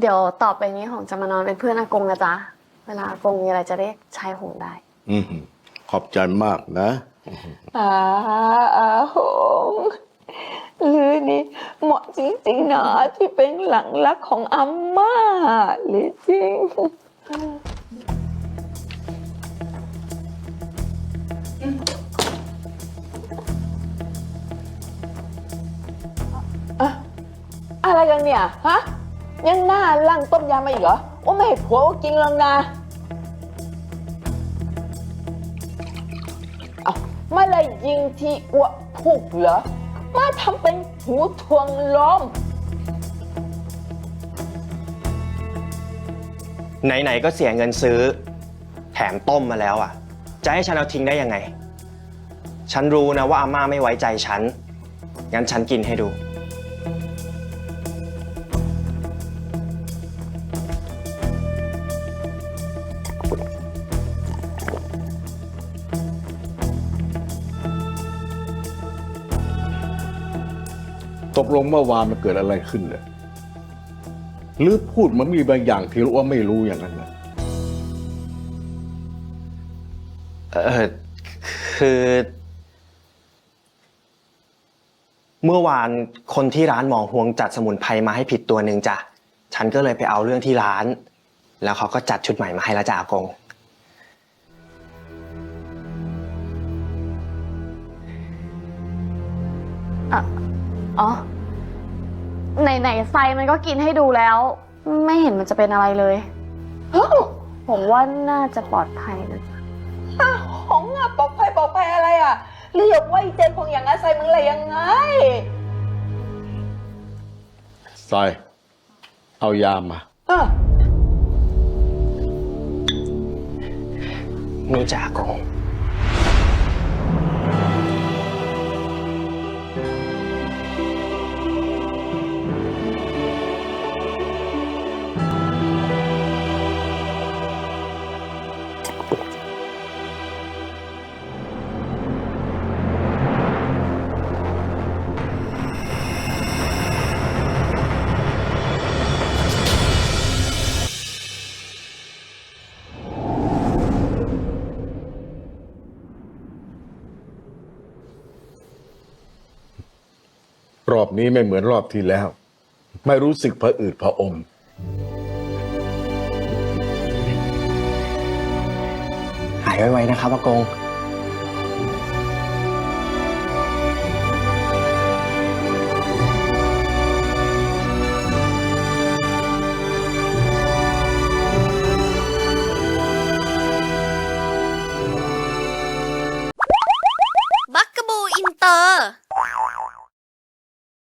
เดี๋ยวต่อไปนี้หงจะมานอนเป็นเพื่อนอากงนะจ๊ะ เวลาอากงมีอะไรจะเรียกชายหงได้ อืมขอบใจมากนะ อาอาหงลือนี่เหมาะจริงๆนะที่เป็นหลังรักของอาม่าหรือจริง อะอะไรกันเนี่ย ฮะ ยังหน้าลั่งต้มยำมาอีกเหรอว่าไม่ให้ผัวกินหรอกนะเอามาเลยยิงที่อ้วกพุกเหรอ มาทำเป็นหูทวงลมไหนๆก็เสียเงินซื้อ แถมต้มมาแล้วอะ จะให้ฉันเอาทิ้งได้ยังไง ฉันรู้นะว่าอาม่าไม่ไว้ใจฉัน งั้นฉันกินให้ดู ตกลงเมื่อวานมันเกิดอะไรขึ้นเลยหรือพูดมันมีบางอย่างที่รู้ว่าไม่รู้อย่างนั้นนะเออคือ เมื่อวานคนที่ร้านหมอฮวงจัดสมุนไพรมาให้ผิดตัวหนึ่งจ้ะ ฉันก็เลยไปเอาเรื่องที่ร้าน แล้วเขาก็จัดชุดใหม่มาให้ล้วจ้ะอากง อ๋อ ไหนๆไซมันก็กินให้ดูแล้ว ไม่เห็นมันจะเป็นอะไรเลย ผมว่าน่าจะปลอดภัยนะจ๊ะอ้าวของอะปลอดภัยปลอดภัยอะไรอะเรียกไว้ใจของอย่างอาศัยมึงอะไรยังไง ซอย เอายามาเออนี่จ้ะอากง รอบนี้ไม่เหมือนรอบที่แล้ว ไม่รู้สึกผะอืดผะอม หายไวๆนะครับอากง